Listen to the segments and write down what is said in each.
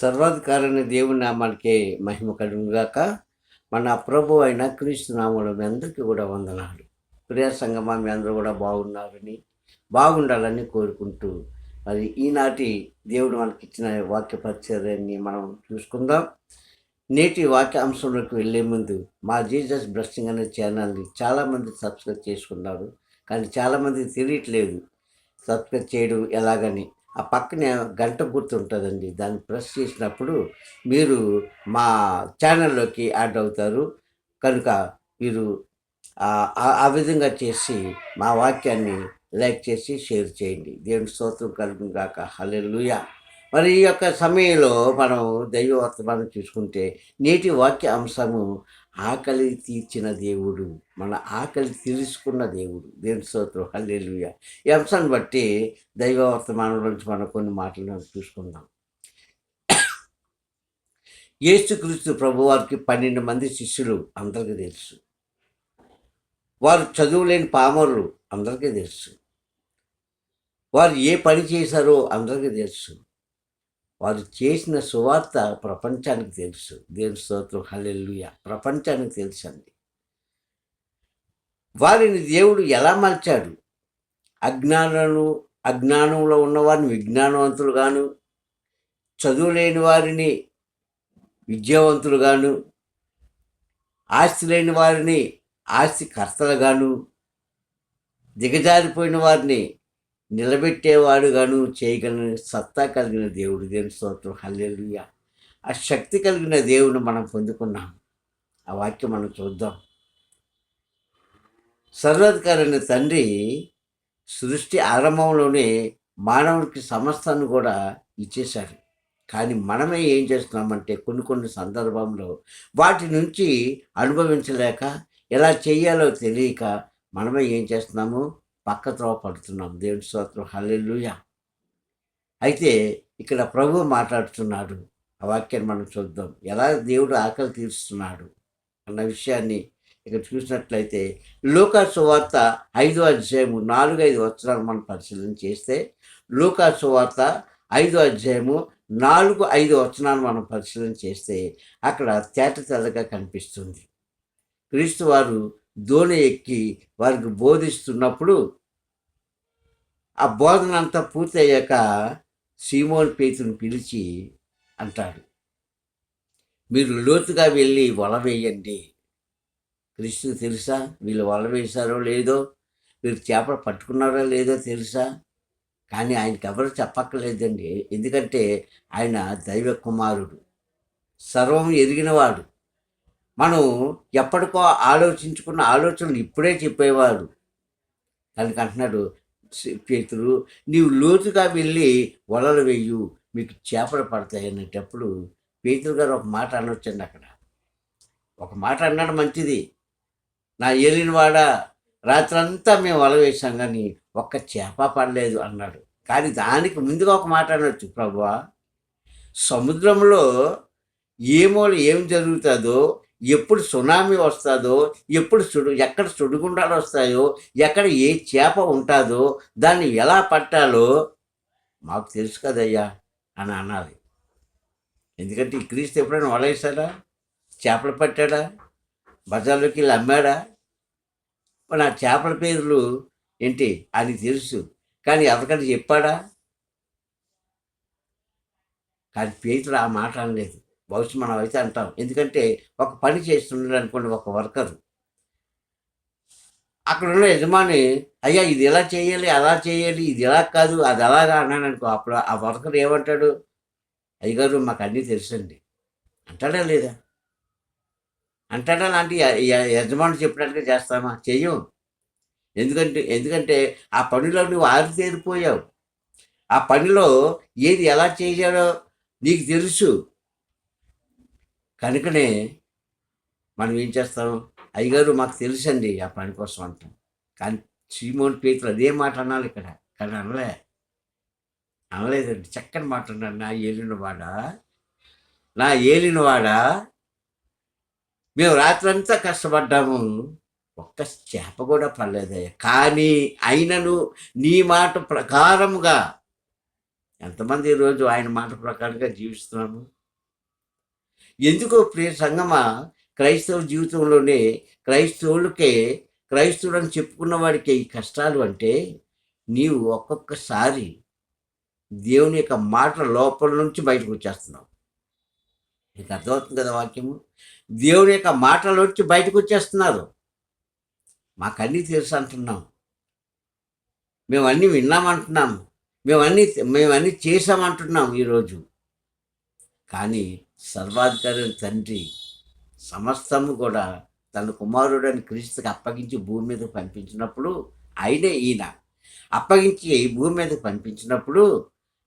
సర్వాధికారైన దేవుని నామానికి మహిమ కలుగుగాక మన ప్రభు అయిన క్రీస్తు నామంలో మీ అందరికీ కూడా వందనాలు. ప్రియ సంగమా మీ అందరూ కూడా బాగున్నారని బాగుండాలని కోరుకుంటూ మరి ఈనాటి దేవుడు మనకి ఇచ్చిన వాక్య పరిచర్యాన్ని మనం చూసుకుందాం. నేటి వాక్య అంశంలోకి వెళ్ళే ముందు మా జీజస్ బ్లెస్సింగ్ అనే ఛానల్ని చాలామంది సబ్స్క్రైబ్ చేసుకున్నారు. కానీ చాలామంది తెలియట్లేదు సబ్స్క్రైబ్ చేయడం ఎలాగని. ఆ పక్కనే గంట గుర్తుంటుందండి దాన్ని ప్రెస్ చేసినప్పుడు మీరు మా ఛానల్లోకి యాడ్ అవుతారు. కనుక మీరు ఆ- విధంగా చేసి మా వాక్యాన్ని లైక్ చేసి షేర్ చేయండి. దేవుని స్తోత్రం కలుగు గాక. హల్లెలూయా. మరి ఈ యొక్క సమయంలో మనం దైవ వర్తమానం చూసుకుంటే నేటి వాక్య అంశము ఆకలి తీర్చిన దేవుడు మన ఆకలి తీర్చుకున్న దేవుడు. దేవుని స్తోత్రం. హల్లెలుయ. ఈ అంశాన్ని బట్టి దైవ వర్తమానం నుంచి మనం కొన్ని మాటలు చూసుకుందాం. యేసుక్రీస్తు ప్రభువారికి పన్నెండు మంది శిష్యులు అందరికీ తెలుసు. వారు చదువులేని పామరులు అందరికీ తెలుసు. వారు ఏ పని చేశారో అందరికీ తెలుసు. వారు చేసిన సువార్త ప్రపంచానికి తెలుసు. దేవుని స్తోత్రం హల్లెలూయా. ప్రపంచానికి తెలుసు అండి వారిని దేవుడు ఎలా మలిచాడు అజ్ఞానులను అజ్ఞానంలో ఉన్నవారిని విజ్ఞానవంతులుగాను చదువు లేని వారిని విద్యావంతులుగాను ఆస్తి లేని వారిని ఆస్తి కర్తలుగాను దిగజారిపోయిన వారిని నిలబెట్టేవాడు గాను చేయగలిగిన సత్తా కలిగిన దేవుడు. దేవుని స్తోత్రం? హల్లెలూయా. ఆ శక్తి కలిగిన దేవుని మనం పొందుకున్నాం. ఆ వాక్యం మనం చూద్దాం. సర్వాధికారైన తండ్రి సృష్టి ఆరంభంలోనే మానవుడికి సమస్తాన్ని కూడా ఇచ్చేశాడు. కానీ మనమే ఏం చేస్తున్నామంటే కొన్ని కొన్ని సందర్భంలో వాటి నుంచి అనుభవించలేక ఎలా చేయాలో తెలియక మనమే ఏం చేస్తున్నాము? పక్కతో పడుతున్నాం. దేవుని స్తోత్రం. హల్లెలూయా. అయితే ఇక్కడ ప్రభు మాట్లాడుతున్నాడు. ఆ వాక్యాన్ని మనం చూద్దాం. ఎలా దేవుడు ఆకలి తీరుస్తున్నాడు అన్న విషయాన్ని ఇక్కడ చూసినట్లయితే లూకా సువార్త ఐదో అధ్యాయము నాలుగు ఐదు వచనాలు మనం పరిశీలన చేస్తే లూకా సువార్త ఐదో అధ్యాయము నాలుగు ఐదు వచనాలు మనం పరిశీలన చేస్తే అక్కడ తేట తెల్లగా కనిపిస్తుంది. క్రీస్తు వారు దోణి ఎక్కి వారికి బోధిస్తున్నప్పుడు ఆ బోధన అంతా పూర్తయ్యాక సీమోన్ పేతుని పిలిచి అంటాడు మీరు లోతుగా వెళ్ళి వల వేయండి. క్రీస్తు తెలుసా? వీళ్ళు వల వేశారో లేదో? మీరు చేపలు పట్టుకున్నారో లేదో తెలుసా? కానీ ఆయనకి ఎవరు చెప్పక్కర్లేదండి. ఎందుకంటే ఆయన దైవ కుమారుడు సర్వం ఎరిగినవాడు. మనం ఎప్పటికో ఆలోచించుకున్న ఆలోచనలు ఇప్పుడే చెప్పేవారు. కనుక అంటున్నాడు పేతురు నీవు లోతుగా వెళ్ళి వలలు వేయు మీకు చేపలు పడతాయి అనేటప్పుడు పేతురు గారు ఒక మాట అనొచ్చండి అక్కడ. ఒక మాట అన్నాడు మంచిది. నా ఏలినవాడ రాత్రంతా మేము వల వేసాం కానీ ఒక్క చేప పడలేదు అన్నాడు. కానీ దానికి ముందుగా ఒక మాట అనొచ్చు ప్రభువా సముద్రంలో ఏమో ఏం జరుగుతుందో ఎప్పుడు సునామీ వస్తుందో ఎప్పుడు సుడు ఎక్కడ సుడిగుండాలు వస్తాయో ఎక్కడ ఏ చేప ఉంటుందో దాన్ని ఎలా పట్టాలో మాకు తెలుసు కదయ్యా అని అనాలి. ఎందుకంటే ఈ క్రీస్తు ఎప్పుడైనా వలేసాడా? చేపలు పట్టాడా? బజార్లోకి వెళ్ళి అమ్మాడా? మరి ఆ చేపల పేర్లు ఏంటి? అని తెలుసు. కానీ ఎవరికంటే చెప్పాడా? కానీ పేతులు ఆ మాట అనలేదు. బహుశా మనం అయితే అంటాం. ఎందుకంటే ఒక పని చేస్తున్నాడు అనుకోండి ఒక వర్కర్. అక్కడ ఉన్న యజమాని అయ్యా ఇది ఎలా చేయాలి అలా చేయాలి ఇది ఎలా కాదు అది అలాగా అన్నాను అనుకో. అప్పుడు ఆ వర్కర్ ఏమంటాడు? అయ్యగారు మాకు అన్నీ తెలుసండి. అంటాడా లేదా? అంటాడా లాంటి యజమాని చెప్పినట్టుగా చేస్తామా? చెయ్యం. ఎందుకంటే ఎందుకంటే ఆ పనిలో నువ్వు ఆరితేరిపోయావు. ఆ పనిలో ఏది ఎలా చేయాలో నీకు తెలుసు. కనుకనే మనం ఏం చేస్తాం? అయ్యగారు మాకు తెలుసండి ఆ పని కోసం అంటాం. కానీ సీమోన్ పేతులు అదే మాట అనాలి ఇక్కడ. కానీ అనలే. అనలేదండి. చక్కని మాట అన్నాడు. నా ఏలినవాడా? నా ఏలినవాడా? మేము రాత్రంతా కష్టపడ్డాము. ఒక్క చేప కూడా పడలేదయ్యా. కానీ అయినను నీ మాట ప్రకారముగా ఎంతమంది ఈరోజు ఆయన మాట ప్రకారంగా జీవిస్తున్నాము? ఎందుకో ప్రియ సంగమ? క్రైస్తవ జీవితంలోనే క్రైస్తవులకే క్రైస్తవులను చెప్పుకున్న వాడికి ఈ కష్టాలు అంటే నీవు ఒక్కొక్కసారి దేవుని యొక్క మాట లోపల నుంచి బయటకు వచ్చేస్తున్నావు. నీకు అర్థమవుతుంది కదా వాక్యము? దేవుని యొక్క మాటలోంచి బయటకు వచ్చేస్తున్నారు. మాకన్నీ తెలుసు అంటున్నాం. మేము అన్నీ విన్నామంటున్నాము మేమన్నీ మేమన్నీ చేసామంటున్నాం ఈరోజు. కానీ సర్వాధికారి తండ్రి సమస్తము కూడా తన కుమారుడని క్రీస్తుకి అప్పగించి భూమి మీదకి పంపించినప్పుడు ఆయనే ఈయన. అప్పగించి భూమి మీదకి పంపించినప్పుడు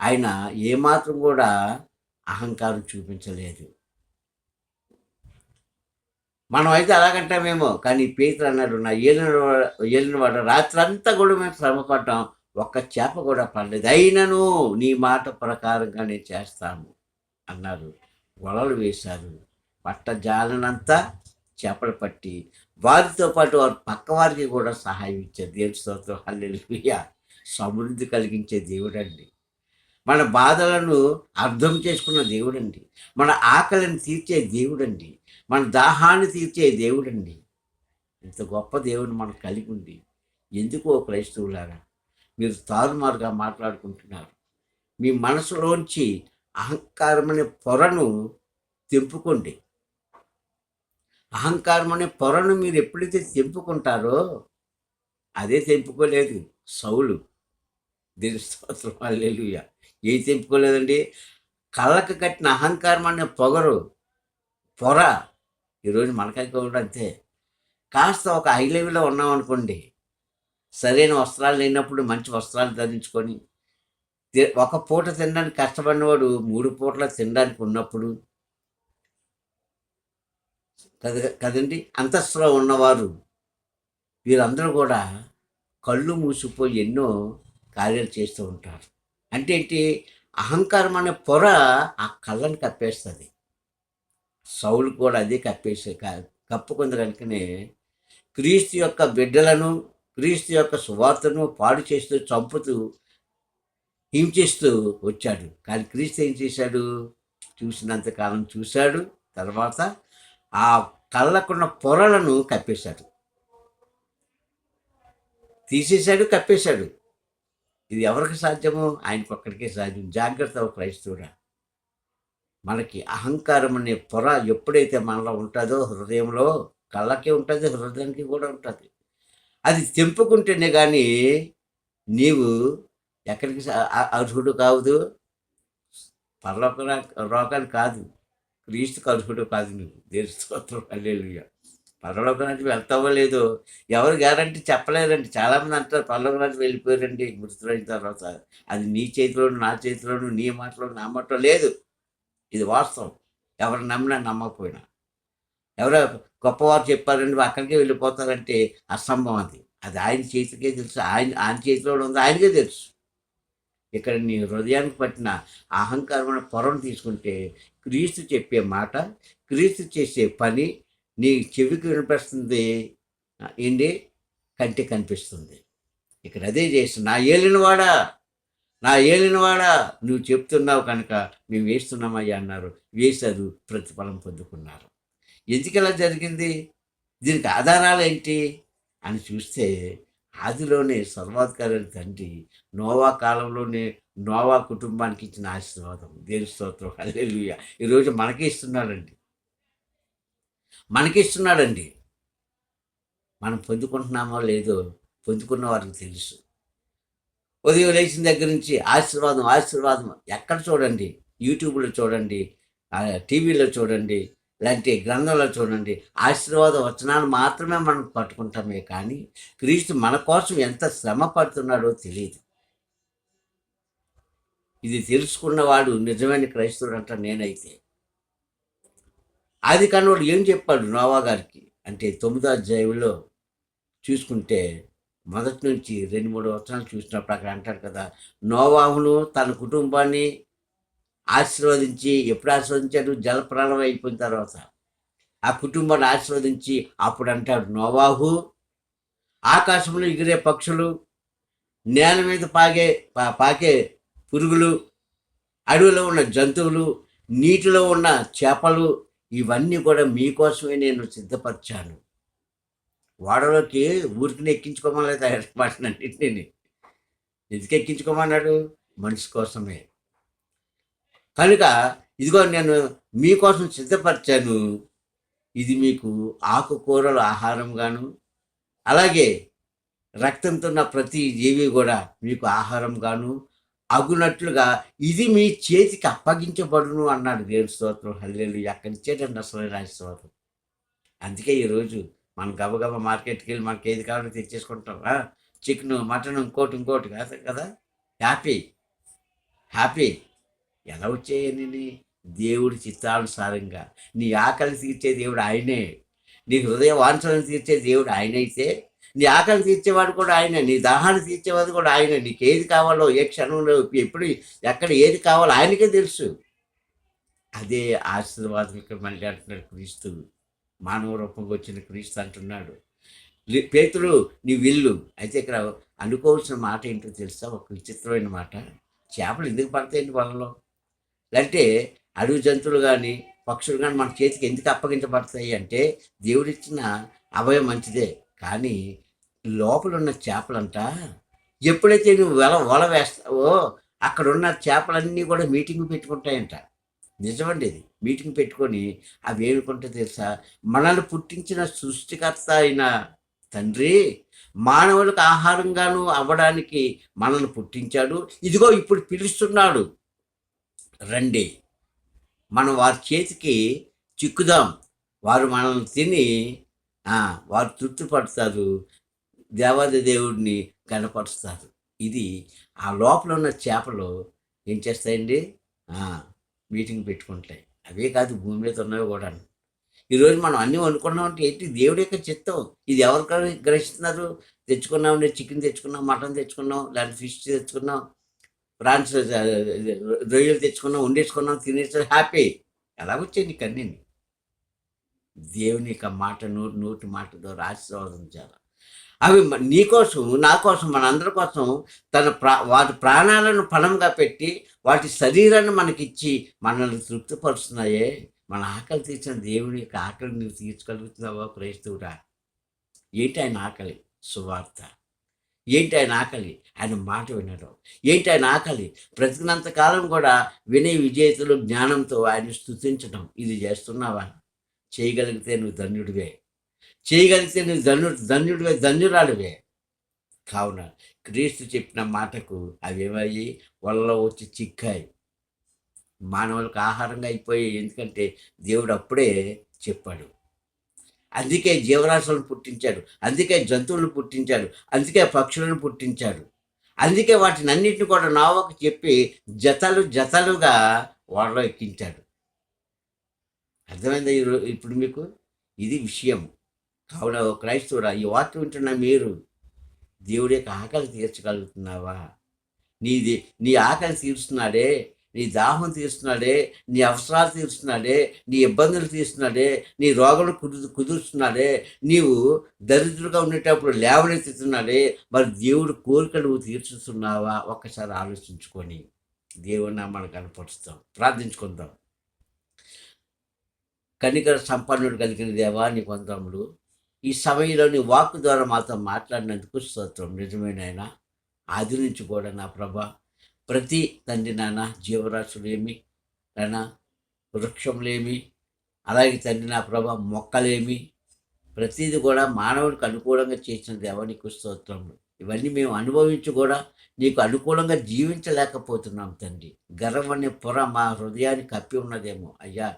ఆయన ఏమాత్రం కూడా అహంకారం చూపించలేదు. మనం అయితే అలాగంటామేమో కానీ పేతులు అన్నాడు నా ఏలిన ఏలినవాడు రాత్రంతా కూడా మేము శ్రమపడ్డాం ఒక్క చేప కూడా పడలేదు. అయినను నీ మాట ప్రకారంగా నేను చేస్తాను అన్నారు వలలు వేశారు. పట్ట జాలనంతా చేపలు పట్టి వారితో పాటు వారి పక్క వారికి కూడా సహాయం ఇచ్చారు. దేవుడి స్తోత్రం. హల్లెలుయ. సమృద్ధి కలిగించే దేవుడండి. మన బాధలను అర్థం చేసుకున్న దేవుడండి. మన ఆకలిని తీర్చే దేవుడండి. మన దాహాన్ని తీర్చే దేవుడండి. ఇంత గొప్ప దేవుని మనం కలిగి ఉంది ఎందుకో క్రైస్తవులారా? మీరు తారుమారుగా మాట్లాడుకుంటున్నారు. మీ మనసులోంచి అహంకారం అనే పొరను తెంపుకోండి. అహంకారం అనే పొరను మీరు ఎప్పుడైతే తెంపుకుంటారో అదే తెంపుకోలేదు సౌలు. దీని స్తోత్రం హల్లెలూయా. ఏ తెంపుకోలేదండి? కళ్ళకు కట్టిన అహంకారం అనే పొగరు పొర ఈరోజు మనకైతే కూడా అంతే. కాస్త ఒక హై లెవెల్లో ఉన్నాం అనుకోండి సరైన వస్త్రాలు లేనప్పుడు మంచి వస్త్రాలు ధరించుకొని ఒక పూట తినడానికి కష్టపడినవాడు మూడు పూటల తినడానికి ఉన్నప్పుడు కద కదండి? అంతస్తులో ఉన్నవారు వీరందరూ కూడా కళ్ళు మూసిపోయి ఎన్నో కార్యాలు చేస్తూ ఉంటారు. అంటే ఏంటి? అహంకారం అనే పొర ఆ కళ్ళని కప్పేస్తుంది. సౌలు కూడా అదే కప్పేసే కప్పుకుంది కనుకనే క్రీస్తు యొక్క బిడ్డలను క్రీస్తు యొక్క సువార్తను పాడు చేస్తూ చంపుతూ హింసిస్తూ వచ్చాడు? కానీ క్రీస్తు ఏం చేశాడు? చూసినంత కాలం చూశాడు. తర్వాత ఆ కళ్ళకున్న పొరలను కప్పేశాడు. తీసేశాడు కప్పేశాడు. ఇది ఎవరికి సాధ్యమో? ఆయనకు ఒక్కడికే సాధ్యం. జాగ్రత్త క్రైస్తవుడా. మనకి అహంకారం అనే పొర ఎప్పుడైతే మనలో ఉంటుందో హృదయంలో కళ్ళకి ఉంటుంది హృదయానికి కూడా ఉంటుంది. అది తెంపుకుంటేనే కానీ నీవు ఎక్కడికి అర్హుడు కావదు పర్లోక రోగాలు కాదు. క్రీస్తుకు అర్హుడు కాదు నువ్వు. దేని స్తోత్రం. హల్లెలూయా. పరలోకానికి వెళ్తావో లేదో ఎవరు గ్యారంటీ చెప్పలేరండి చాలామంది అంటారు పరలోకానికి వెళ్ళిపోయారండి మృతులైన తర్వాత. అది నీ చేతిలోను నా చేతిలోను నీ మాటలో నా మాటలో లేదు. ఇది వాస్తవం. ఎవరు నమ్మినా నమ్మకపోయినా. ఎవరో గొప్పవారు చెప్పారండి అక్కడికే వెళ్ళిపోతారంటే అసంభవం అది. అది ఆయన చేతికే తెలుసు. ఆయన ఆయన చేతిలో ఉంది. ఆయనకే తెలుసు. ఇక్కడ నీ హృదయానికి పట్టిన అహంకారమైన పొరను తీసుకుంటే క్రీస్తు చెప్పే మాట క్రీస్తు చేసే పని నీ చెవికి వినిపిస్తుంది ఏంటి కంటి కనిపిస్తుంది. ఇక్కడ అదే చేసి నా ఏలినవాడా? నా ఏలినవాడా? నువ్వు చెప్తున్నావు కనుక మేము వేస్తున్నామయ్యా అన్నారు. వేశారు ప్రతిఫలం పొందుకున్నారు. ఎందుకు ఇలా జరిగింది? దీనికి ఆధారాలు ఏంటి? అని చూస్తే ఆదిలోనే సర్వాధికారి తండ్రి నోవా కాలంలోనే నోవా కుటుంబానికి ఇచ్చిన ఆశీర్వాదం. దేని స్తోత్రం. హల్లెలూయా. ఈరోజు మనకే ఇస్తున్నాడండి. మనకి ఇస్తున్నాడండి. మనం పొందుకుంటున్నామో లేదో పొందుకున్న వారికి తెలుసు. ఉదయం లేచిన దగ్గర నుంచి ఆశీర్వాదం ఆశీర్వాదం ఎక్కడ చూడండి? యూట్యూబ్లో చూడండి టీవీలో చూడండి లాంటి గ్రంథంలో చూడండి ఆశీర్వాద వచనాలు మాత్రమే మనం పట్టుకుంటామే కానీ క్రీస్తు మన కోసం ఎంత శ్రమ పడుతున్నాడో తెలియదు ఇది తెలుసుకున్నవాడు నిజమైన క్రైస్తవుడు అంట నేనైతే. ఆది కన్నోడు ఏం చెప్పాడు నోవా గారికి? అంటే తొమ్మిదో అధ్యాయంలో చూసుకుంటే మొదటి నుంచి రెండు మూడు వచనాలు చూసినప్పుడు అక్కడ అంటారు కదా నోవాహును తన కుటుంబాన్ని ఆశీర్వదించి ఎప్పుడు ఆశీర్వదించారు జలప్రాణం అయిపోయిన తర్వాత. ఆ కుటుంబాన్ని ఆశీర్వదించి అప్పుడు అంటాడు నోవాహు ఆకాశంలో ఎగిరే పక్షులు నేల మీద పాగే పా- పాకే పురుగులు అడవిలో ఉన్న జంతువులు నీటిలో ఉన్న చేపలు ఇవన్నీ కూడా మీకోసమే నేను సిద్ధపరిచాను. వాడలోకి ఊరికి ఎక్కించుకోమలేదు వాటినన్నింటినీ ఎందుకు ఎక్కించుకోమన్నాడు? మనిషి కోసమే. కనుక ఇదిగో నేను మీకోసం సిద్ధపరిచాను. ఇది మీకు ఆకుకూరల ఆహారంగాను అలాగే రక్తంతో ఉన్న ప్రతి జీవి కూడా మీకు ఆహారంగాను అగునట్లుగా ఇది మీ చేతికి అప్పగించబడును అన్నాడు దేవుని స్తోత్రం. హల్లేలు ఎక్కడి ఇచ్చేటండి అసలు రాజస్తోత్రం అందుకే ఈరోజు మనం గబగబ మార్కెట్కి వెళ్ళి మనకి ఏది కావాలో తెచ్చేసుకుంటాం. చికెన్ మటన్ ఇంకోటి ఇంకోటి. కాదు కదా? హ్యాపీ. హ్యాపీ. ఎలా వచ్చాయని దేవుడి చిత్తానుసారంగా. నీ ఆకలి తీర్చే దేవుడు ఆయనే. నీ హృదయ వాంఛలను తీర్చే దేవుడు ఆయన అయితే నీ ఆకలి తీర్చేవాడు కూడా ఆయనే. నీ దాహాన్ని తీర్చేవాడు కూడా ఆయనే. నీకు ఏది కావాలో ఏ క్షణంలో ఎప్పుడు ఎక్కడ ఏది కావాలో ఆయనకే తెలుసు. అదే ఆశీర్వాదం ఇక్కడ మళ్ళీ అంటున్నాడు క్రీస్తు. మానవ రూపంగా వచ్చిన క్రీస్తు అంటున్నాడు. పేతుడు నీ విల్లు. అయితే ఇక్కడ అనుకోవాల్సిన మాట ఏంటో తెలుసా? ఒక విచిత్రమైన మాట. చేపలు ఎందుకు పడతాయండి వలలో? లేకపోతే అడవి జంతువులు కానీ పక్షులు కానీ మన చేతికి ఎందుకు అప్పగించబడతాయి అంటే దేవుడిచ్చిన అభయం మంచిదే. కానీ లోపల ఉన్న చేపలంట ఎప్పుడైతే నువ్వు వల వల వేస్తావో అక్కడ ఉన్న చేపలన్నీ కూడా మీటింగ్ పెట్టుకుంటాయంట. నిజమండి ఇది. మీటింగ్ పెట్టుకొని అవి ఏనుకుంటే తెలుసా? మనల్ని పుట్టించిన సృష్టికర్త అయిన తండ్రి మానవులకు ఆహారంగాను అవ్వడానికి మనల్ని పుట్టించాడు. ఇదిగో ఇప్పుడు పిలుస్తున్నాడు. రండి. మనం వారి చేతికి చిక్కుదాం. వారు మనల్ని తిని వారు తృప్తి పడతారు దేవాది దేవుడిని కనపరుస్తారు ఇది ఆ లోపల ఉన్న చేపలు ఏం చేస్తాయండి? మీటింగ్ పెట్టుకుంటాయి. అవే కాదు భూమి మీద ఉన్నవి కూడా. ఈరోజు మనం అన్నీ అనుకున్నామంటే ఏంటి? దేవుడి యొక్క చిత్తం. ఇది ఎవరు గ్రహిస్తున్నారు? తెచ్చుకున్నాం చికెన్ తెచ్చుకున్నాం. మటన్ తెచ్చుకున్నాం. లేకపోతే ఫిష్ తెచ్చుకున్నాం. ప్రాన్స్ రొయ్యలు తెచ్చుకున్నాం వండేసుకున్నాం తినేసి హ్యాపీ. ఎలా వచ్చాయి నీకు అన్నీ దేవుని యొక్క మాట నోటి నోటి మాటతో ద్వారా ఆశీర్వదించాలి అవి మ- నీ కోసం నా కోసం మనందరి కోసం తన ప్రా వాటి ప్రాణాలను పణంగా పెట్టి వాటి శరీరాన్ని మనకిచ్చి మనల్ని తృప్తిపరుస్తున్నాయే. మన ఆకలి తీర్చిన దేవుని యొక్క ఆకలి నువ్వు తీర్చగలుగుతున్నావా క్రైస్తవుడా? ఏంటి ఆయన ఆకలి? సువార్త. ఏంటి ఆయన ఆకలి? ఆయన మాట వినడం. ఏంటి ఆయన ఆకలి? బ్రతికినంతకాలం కూడా వినయ విజేతలు జ్ఞానంతో ఆయన స్తుతించడం ఇది చేస్తున్నావా? చేయగలిగితే నువ్వు ధన్యుడివే. చేయగలిగితే నువ్వు ధన్యుడు ధన్యుడివే ధన్యురాలువే. కావున క్రీస్తు చెప్పిన మాటకు అవి ఏమయ్యి వల్ల వచ్చి చిక్కాయి. మానవులకు ఆహారంగా అయిపోయాయి. ఎందుకంటే దేవుడు అప్పుడే చెప్పాడు. అందుకే జీవరాశులను పుట్టించాడు. అందుకే జంతువులను పుట్టించాడు. అందుకే పక్షులను పుట్టించాడు. అందుకే వాటిని అన్నింటిని కూడా నావకు చెప్పి జతలు జతలుగా వాళ్ళలో ఎక్కించాడు. అర్థమైందా ఈరో ఇప్పుడు మీకు? ఇది విషయం. కావున క్రైస్తవుడా ఈ వాక్యం వింటున్న మీరు దేవుడి యొక్క ఆకలి తీర్చగలుగుతున్నావా? నీది నీ ఆకలి తీరుస్తున్నాడే నీ దాహం తీరుస్తున్నాడే నీ అవసరాలు తీరుస్తున్నాడే నీ ఇబ్బందులు తీరుస్తున్నాడే నీ రోగాలు కుదు కుదురుస్తున్నాడే నీవు దరిద్రుగా ఉండేటప్పుడు లేవనెత్తుతున్నాడే మరి దేవుడు కోరిక నువ్వు తీర్చుతున్నావా? ఒక్కసారి ఆలోచించుకొని దేవుడిని మనం కనపరుస్తాం. ప్రార్థించుకుందాం. కనికర సంపన్నుడు కలిగిన దేవా నీ కొందములు ఈ సమయంలో నీ వాక్కు ద్వారా మాతో మాట్లాడినందుకు స్తోత్రం. నిజమేనైనా ఆది నుంచి కూడా నా ప్రభా. ప్రతి తండ్రి నాన్న జీవరాశులేమి నాన్న వృక్షములేమి అలాగే తండ్రి నా ప్రభ మొక్కలేమి ప్రతిది కూడా మానవుడికి అనుకూలంగా చేసిన దేవానికి స్తోత్రములు. ఇవన్నీ మేము అనుభవించి కూడా నీకు అనుకూలంగా జీవించలేకపోతున్నాం తండ్రి. గర్వం అనే పొర మా హృదయాన్ని కప్పి ఉన్నదేమో అయ్యా.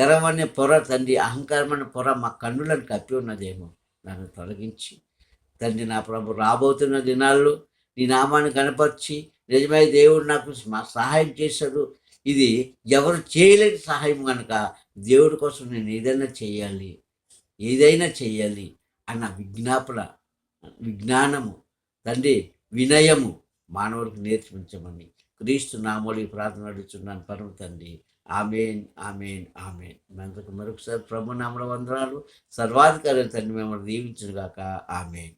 గర్వం అనే పొర తండ్రి అహంకారం అనే పొర మా కన్నులను కప్పి ఉన్నదేమో. నన్ను తొలగించి తండ్రి నా ప్రభు రాబోతున్న దినాల్లో నీ నామాన్ని కనపరిచి నిజమై దేవుడు నాకు మా సహాయం చేశాడు. ఇది ఎవరు చేయలేని సహాయం కనుక దేవుడి కోసం నేను ఏదైనా చేయాలి ఏదైనా చేయాలి అన్న విజ్ఞాపన విజ్ఞానము తండ్రి వినయము మానవుడికి నేర్పించమని క్రీస్తు నామూలి ప్రార్థన అడుగుతున్నాను పరమ తండ్రి ఆమెన్ ఆమెన్ ఆమెన్. మనకు మరొకసారి ప్రభు నామల వందనాలు. సర్వాధికారి తండ్రి మిమ్మల్ని దీవించుగాక ఆమెన్.